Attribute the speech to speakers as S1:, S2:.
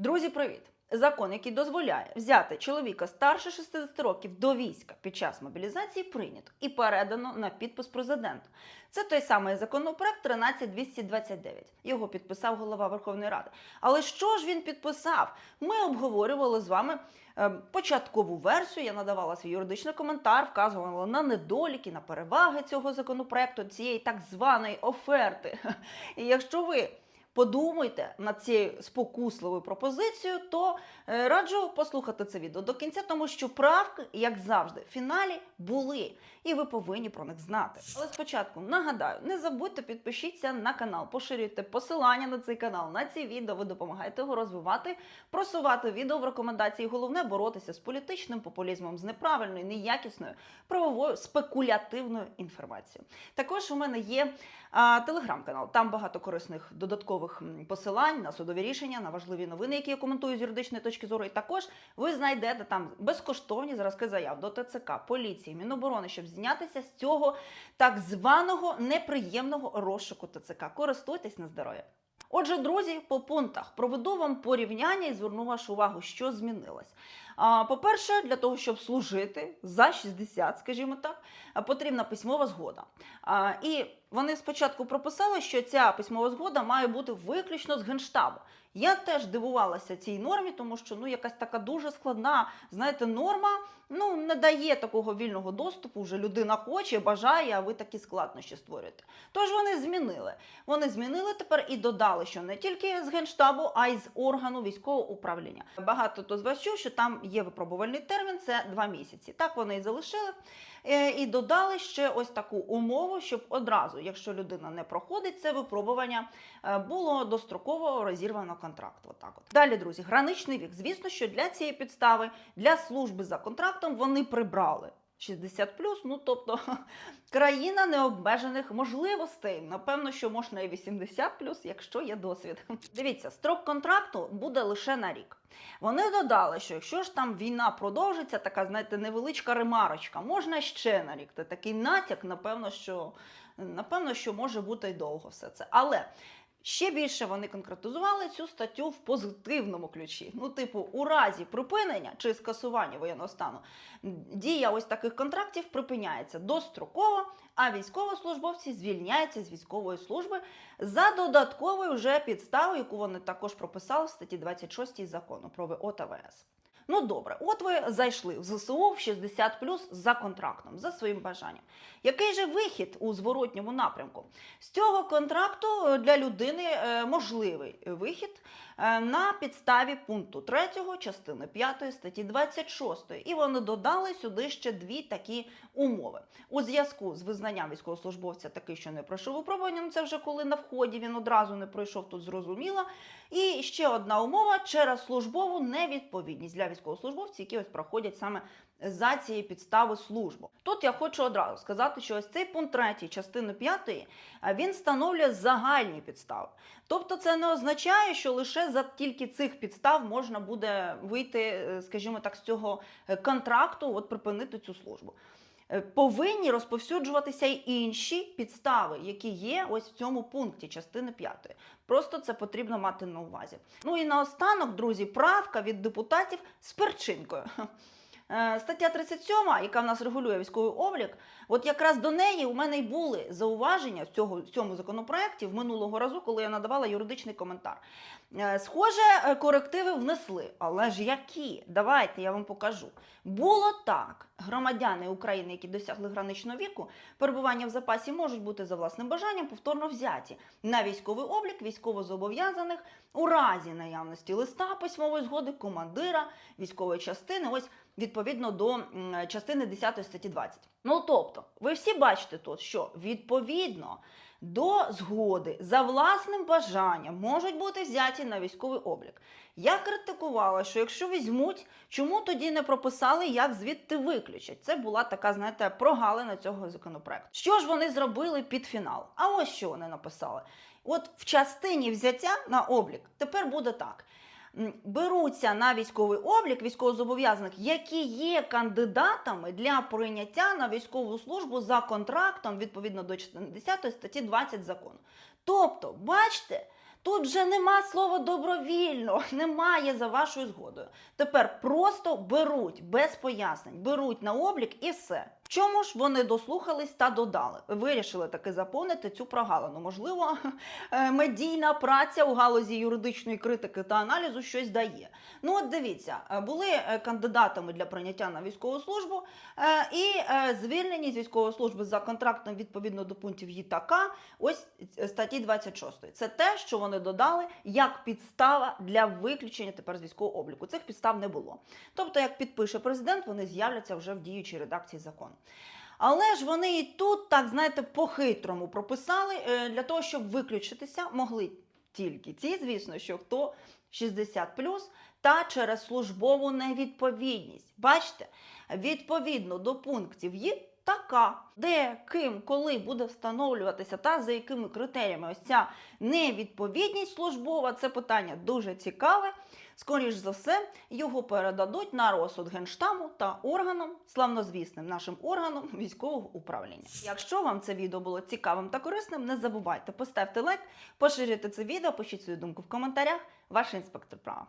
S1: Друзі, привіт! Закон, який дозволяє взяти чоловіка старше 60 років до війська під час мобілізації, прийнято і передано на підпис президенту. Це той самий законопроект 13229. Його підписав голова Верховної Ради. Але що ж він підписав? Ми обговорювали з вами е, початкову версію. Я надавала свій юридичний коментар, вказувала на недоліки, на переваги цього законопроекту, цієї так званої оферти. І якщо ви подумайте над цією спокусливою пропозицією, то е, раджу послухати це відео до кінця, тому що правки, як завжди, в фіналі були, і ви повинні про них знати. Але спочатку нагадаю, не забудьте підпишіться на канал, поширюйте посилання на цей канал, на ці відео. Ви допомагаєте його розвивати, просувати відео в рекомендації. Головне боротися з політичним популізмом, з неправильною, неякісною, правовою спекулятивною інформацією. Також у мене є телеграм-канал. Там багато корисних додаткових м, посилань на судові рішення, на важливі новини, які я коментую з юридичної точки зору. І також ви знайдете там безкоштовні зразки заяв до ТЦК, поліції, Міноборони, щоб знятися з цього так званого неприємного розшуку ТЦК. Користуйтесь на здоров'я. Отже, друзі, по пунктах проведу вам порівняння і зверну вашу увагу, що змінилось. По-перше, для того, щоб служити за 60, скажімо так, потрібна письмова згода. І вони спочатку прописали, що ця письмова згода має бути виключно з генштабу. Я теж дивувалася цій нормі, тому що ну якась така дуже складна, знаєте, норма ну не дає такого вільного доступу. Вже людина хоче, бажає, а ви такі складнощі створюєте. Тож вони змінили. Вони змінили тепер і додали, що не тільки з генштабу, а й з органу військового управління. Багато хто з вас чув, що там є випробувальний термін, це два місяці. Так вони і залишили. Е, І додали ще ось таку умову, щоб одразу, якщо людина не проходить це випробування, е, було достроково розірвано контракт. Отак от. Далі, друзі, граничний вік. Звісно, що для цієї підстави, для служби за контрактом вони прибрали. 60 ну тобто країна необмежених можливостей. Напевно, що можна і 80 якщо є досвід. Дивіться, строк контракту буде лише на рік. Вони додали, що якщо ж там війна продовжиться, така, знаєте, невеличка ремарочка, можна ще на рік. Це такий натяк, напевно, що напевно, що може бути й довго все це. Але ще більше вони конкретизували цю статтю в позитивному ключі. Ну, типу, у разі припинення чи скасування воєнного стану дія ось таких контрактів припиняється достроково, а військовослужбовці звільняються з військової служби за додатковою вже підставою, яку вони також прописали в статті 26 закону про ВО та ВС. Ну добре, от ви зайшли в ЗСУ в 60 за контрактом, за своїм бажанням. Який же вихід у зворотньому напрямку? З цього контракту е, для людини е, можливий вихід на підставі пункту 3 частини 5 статті 26. І вони додали сюди ще дві такі умови. У зв'язку з визнанням військовослужбовця такий, що не пройшов випробування, це вже коли на вході він одразу не пройшов, тут зрозуміло. І ще одна умова через службову невідповідність для військовослужбовців, які ось проходять саме за цією підстави службу. Тут я хочу одразу сказати, що ось цей пункт 3 частини 5 він встановлює загальні підстави. Тобто це не означає, що лише за тільки цих підстав можна буде вийти, е, скажімо так, з цього е, контракту, от припинити цю службу. Е, Повинні розповсюджуватися й інші підстави, які є ось в цьому пункті частини 5. Просто це потрібно мати на увазі. Ну і наостанок, друзі, правка від депутатів з перчинкою. Е, Стаття 37, яка в нас регулює військовий облік, от якраз до неї у мене й були зауваження в цього, в цьому законопроекті в минулого разу, коли я надавала юридичний коментар. Е, Схоже, е, корективи внесли, але ж які? Давайте я вам покажу. Було так: громадяни України, які досягли граничного віку, перебування в запасі можуть бути за власним бажанням повторно взяті на військовий облік військовозобов'язаних у разі наявності листа письмової згоди командира військової частини. Ось відповідно до частини 10 статті 20. Ну тобто, ви всі бачите тут, що відповідно до згоди за власним бажанням можуть бути взяті на військовий облік. Я критикувала, що якщо візьмуть, чому тоді не прописали, як звідти виключать? Це була така, знаєте, прогалина цього законопроекту. Що ж вони зробили під фінал? А ось що вони написали. От в частині взяття на облік тепер буде так. Беруться на військовий облік військовозобов'язаних, які є кандидатами для прийняття на військову службу за контрактом відповідно до частини 10 статті 20 закону. Тобто, бачите, Тут же нема слова добровільно, немає за вашою згодою. Тепер просто беруть без пояснень, беруть на облік і все. Чому ж вони дослухались та додали? Вирішили таки заповнити цю прогалину. Можливо, е, медійна праця у галузі юридичної критики та аналізу щось дає. Ну, от дивіться, е, були е, кандидатами для прийняття на військову службу і звільнені з військової служби за контрактом відповідно до пунктів та ось статті 26. Це те, що вони додали як підстава для виключення тепер з військового обліку. Цих підстав не було. Тобто, як підпише президент, вони з'являться вже в діючій редакції закону. Але ж вони і тут, так знаєте, по-хитрому прописали е, для того, щоб виключитися, могли тільки ті, звісно, що хто 60 та через службову невідповідність. Бачите, відповідно до пунктів є така, де, ким, коли буде встановлюватися та за якими критеріями ось ця невідповідність службова. Це питання дуже цікаве. Скоріш за все, його передадуть на розсуд генштаму та органам, славнозвісним нашим органам військового управління. Якщо вам це відео було цікавим та корисним, не забувайте поставити лайк, поширюйте це відео, пишіть свою думку в коментарях. Ваш інспектор права.